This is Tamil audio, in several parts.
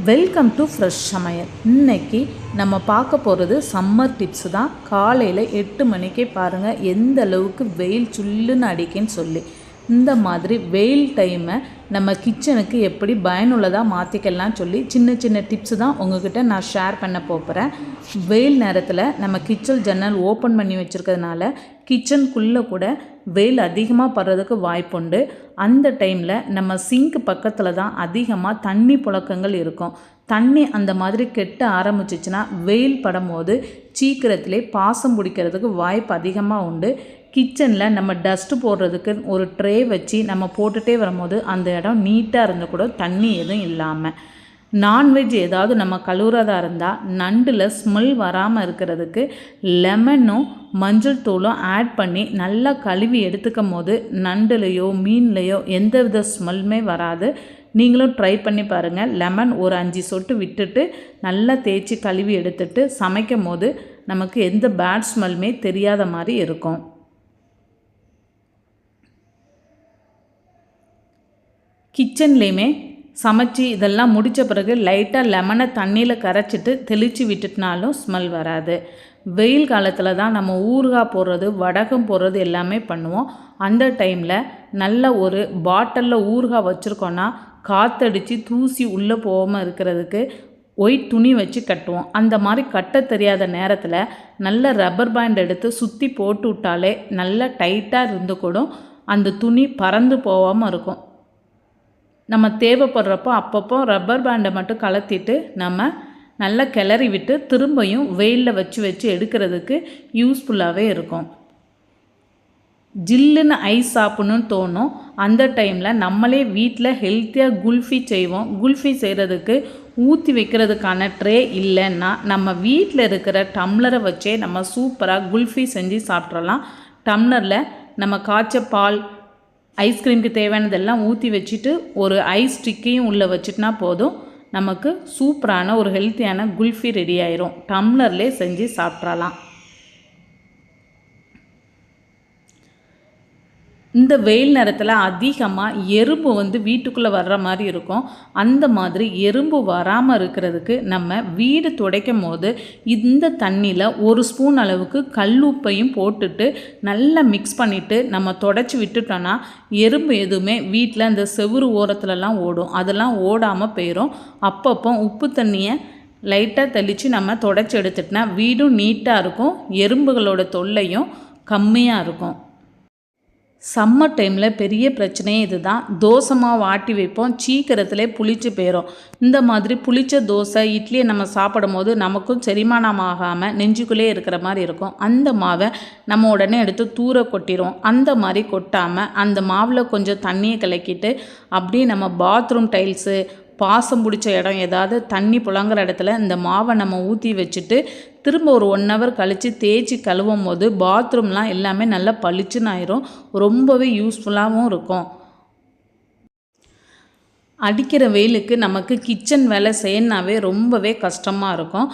வெல்கம் டு ஃப்ரெஷ் சமையல். இன்னைக்கு நம்ம பார்க்க போகிறது சம்மர் டிப்ஸ் தான். காலையில் எட்டு மணிக்கே பாருங்கள் எந்த அளவுக்கு வெயில் சுல்லுன்னு அடிக்குன்னு சொல்லி. இந்த மாதிரி வெயில் டைமை நம்ம கிச்சனுக்கு எப்படி பயனுள்ளதாக மாற்றிக்கலாம் சொல்லி சின்ன சின்ன டிப்ஸு தான் உங்ககிட்ட நான் ஷேர் பண்ண போகிறேன் வெயில் நேரத்தில் நம்ம கிச்சன் ஜன்னல் ஓப்பன் பண்ணி வச்சுருக்கிறதுனால கிச்சனுக்குள்ளே கூட வெயில் அதிகமாக படுறதுக்கு வாய்ப்புண்டு. அந்த டைமில் நம்ம சிங்க் பக்கத்தில் தான் அதிகமாக தண்ணி புழக்கங்கள் இருக்கும். தண்ணி அந்த மாதிரி கெட்ட ஆரம்பிச்சிச்சுன்னா வெயில் படும்போது சீக்கிரத்திலே பாசம் பிடிக்கிறதுக்கு வாய்ப்பு அதிகமாக உண்டு. கிச்சனில் நம்ம டஸ்ட்டு போடுறதுக்கு ஒரு ட்ரே வச்சு நம்ம போட்டுகிட்டே வரும்போது அந்த இடம் நீட்டாக இருந்து கூட தண்ணி எதுவும் இல்லாமல் நான்வெஜ் ஏதாவது நம்ம கழுவுறதா இருந்தால் நண்டில் ஸ்மெல் வராமல் இருக்கிறதுக்கு லெமனும் மஞ்சள் தூளும் ஆட் பண்ணி நல்லா கழுவி எடுத்துக்கும் போது நண்டுலையோ மீன்லேயோ எந்த வித ஸ்மெல்லுமே வராது. நீங்களும் ட்ரை பண்ணி பாருங்கள் லெமன் ஒரு அஞ்சு சொட்டு விட்டுட்டு நல்லா தேய்ச்சி கழுவி எடுத்துட்டு சமைக்கும் போது நமக்கு எந்த பேட் ஸ்மெல்லுமே தெரியாத மாதிரி இருக்கும். கிச்சன்லேயுமே சமைச்சி இதெல்லாம் முடித்த பிறகு லைட்டாக லெமனை தண்ணியில் கரைச்சிட்டு தெளித்து விட்டுட்டினாலும் ஸ்மெல் வராது. வெயில் காலத்தில் தான் நம்ம ஊறுகாய் போடுறது வடகம் போடுறது எல்லாமே பண்ணுவோம். அந்த டைமில் நல்ல ஒரு பாட்டிலில் ஊறுகாய் வச்சுருக்கோன்னா காற்றடிச்சு தூசி உள்ளே போகாமல் இருக்கிறதுக்கு ஒயிட் துணி வச்சு கட்டுவோம். அந்த மாதிரி கட்ட தெரியாத நேரத்தில் நல்ல ரப்பர் பேண்ட் எடுத்து சுற்றி போட்டு விட்டாலே நல்லா டைட்டாக இருந்து அந்த துணி பறந்து போகாமல் இருக்கும். நம்ம தேவைப்படுறப்போ அப்பப்போ ரப்பர் பேண்டை மட்டும் கலத்திட்டு நம்ம நல்லா கிளறி விட்டு திரும்பியும் வெயிலில் வச்சு வச்சு எடுக்கிறதுக்கு யூஸ்ஃபுல்லாகவே இருக்கும். ஜில்லுன்னு ஐஸ் சாப்பிட்ணுன்னு தோணும். அந்த டைமில் நம்மளே வீட்டில் ஹெல்த்தியாக குல்ஃபி செய்வோம். குல்ஃபி செய்கிறதுக்கு ஊற்றி வைக்கிறதுக்கான ட்ரே இல்லைன்னா நம்ம வீட்டில் இருக்கிற டம்ளரை வச்சே நம்ம சூப்பராக குல்ஃபி செஞ்சு சாப்பிட்றலாம் டம்ளரில் நம்ம காய்ச்ச பால் ஐஸ்கிரீமுக்கு தேவையானதெல்லாம் ஊற்றி வச்சுட்டு ஒரு ஐஸ் ஸ்டிக்கையும் உள்ளே வச்சுட்டுனா போதும். நமக்கு சூப்பரான ஒரு ஹெல்த்தியான குல்ஃபி ரெடி ஆயிரும். டம்ளர்லேயே செஞ்சு சாப்பிட்றலாம் இந்த வெயில் நேரத்தில் அதிகமாக எறும்பு வந்து வீட்டுக்குள்ளே வர்ற மாதிரி இருக்கும். அந்த மாதிரி எறும்பு வராமல் இருக்கிறதுக்கு நம்ம வீடு துடைக்கும் போது இந்த தண்ணியில் ஒரு ஸ்பூன் அளவுக்கு கல்லுப்பையும் போட்டுட்டு நல்லா மிக்ஸ் பண்ணிவிட்டு நம்ம தொடச்சி விட்டுட்டோன்னா எறும்பு எதுவுமே வீட்டில் இந்த செவுறு ஓரத்துலலாம் ஓடும். அதெல்லாம் ஓடாமல் போயிடும் அப்பப்போ உப்பு தண்ணியை லைட்டாக தெளித்து நம்ம தொடச்சி எடுத்துட்டோன்னா வீடும் நீட்டாக இருக்கும். எறும்புகளோட தொல்லையும் கம்மியாக இருக்கும். சம்மர் டைமில் பெரிய பிரச்சனையே இது தான் தோசமாக வாட்டி வைப்போம். சீக்கிரத்தில் புளிச்சு போயிடும் இந்த மாதிரி புளிச்ச தோசை இட்லியை நம்ம சாப்பிடும் போது நமக்கும் செரிமானம் ஆகாமல் நெஞ்சுக்குள்ளே இருக்கிற மாதிரி இருக்கும். அந்த மாவை நம்ம உடனே எடுத்து தூர கொட்டிடும் அந்த மாதிரி கொட்டாமல் அந்த மாவில் கொஞ்சம் தண்ணியை கலக்கிட்டு அப்படியே நம்ம பாத்ரூம் டைல்ஸு பாசம் பிடிச்ச இடம் ஏதாவது தண்ணி புழங்குற இடத்துல இந்த மாவை நம்ம ஊற்றி வச்சுட்டு திரும்ப ஒரு ஒன் ஹவர் கழித்து தேய்ச்சி கழுவும் போது பாத்ரூம்லாம் எல்லாமே நல்லா பளிச்சுன்னு ஆயிரும். ரொம்பவே யூஸ்ஃபுல்லாகவும் இருக்கும். அடிக்கிற வெயிலுக்கு நமக்கு கிச்சன் வேலை செய்யணுனாவே ரொம்பவே கஷ்டமாக இருக்கும்.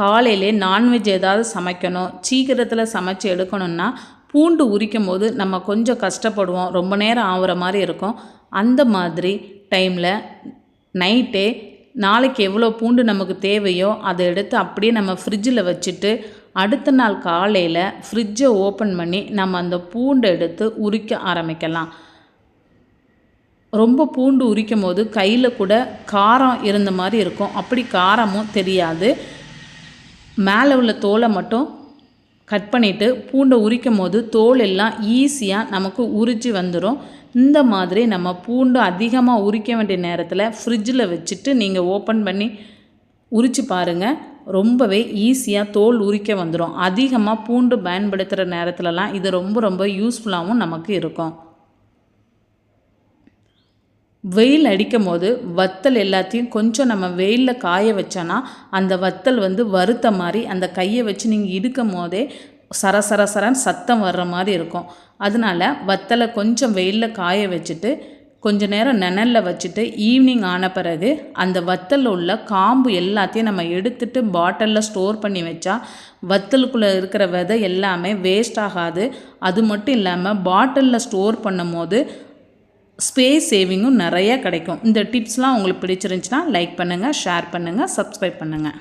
காலையிலே நான்வெஜ் ஏதாவது சமைக்கணும். சீக்கிரத்தில் சமைச்சு எடுக்கணும்னா பூண்டு உரிக்கும் போது நம்ம கொஞ்சம் கஷ்டப்படுவோம். ரொம்ப நேரம் ஆகுற மாதிரி இருக்கும். அந்த மாதிரி டைமில் நைட்டே நாளைக்கு எவ்வளோ பூண்டு நமக்கு தேவையோ அதை எடுத்து அப்படியே நம்ம ஃப்ரிட்ஜில் வச்சுட்டு அடுத்த நாள் காலையில் ஃப்ரிட்ஜை ஓப்பன் பண்ணி நம்ம அந்த பூண்டை எடுத்து உரிக்க ஆரம்பிக்கலாம். ரொம்ப பூண்டு உரிக்கும் போது கையில் கூட காரம் இருந்த மாதிரி இருக்கும். அப்படி காரமும் தெரியாது. மேலே உள்ள தோலை மட்டும் கட் பண்ணிவிட்டு பூண்டை உரிக்கும் போது தோல் எல்லாம் ஈஸியாக நமக்கு உரிச்சு வந்துடும் இந்த மாதிரி நம்ம பூண்டு அதிகமாக உரிக்க வேண்டிய நேரத்தில் ஃப்ரிட்ஜில் வச்சுட்டு நீங்கள் ஓப்பன் பண்ணி உரித்து பாருங்கள் ரொம்பவே ஈஸியாக தோல் உரிக்க வந்துடும் அதிகமாக பூண்டு பயன்படுத்துகிற நேரத்துலலாம் இது ரொம்ப ரொம்ப யூஸ்ஃபுல்லாகவும் நமக்கு இருக்கும். வெயில் அடிக்கும் போது வத்தல் எல்லாத்தையும் கொஞ்சம் நம்ம வெயிலில் காய வச்சோன்னா அந்த வத்தல் வந்து வறுத்த மாதிரி அந்த கையை வச்சு நீங்கள் இடுக்கும் போதே சர சர சத்தம் வர்ற மாதிரி இருக்கும். அதனால் வத்தலை கொஞ்சம் வெயிலில் காய வச்சுட்டு கொஞ்ச நேரம் நிழலில் வச்சுட்டு ஈவினிங் ஆன பிறகு அந்த வத்தலில் உள்ள காம்பு எல்லாத்தையும் நம்ம எடுத்துட்டு பாட்டிலில் ஸ்டோர் பண்ணி வச்சா வத்தலுக்குள்ளே இருக்கிற விதை எல்லாமே வேஸ்ட் ஆகாது. அது மட்டும் இல்லாமல் பாட்டிலில் ஸ்டோர் பண்ணும் போது ஸ்பேஸ் சேவிங்கும் நிறைய கிடைக்கும். இந்த டிப்ஸ்லாம் உங்களுக்கு பிடிச்சிருந்துச்சுன்னா லைக் பண்ணுங்கள் ஷேர் பண்ணுங்கள் சப்ஸ்கிரைப் பண்ணுங்கள்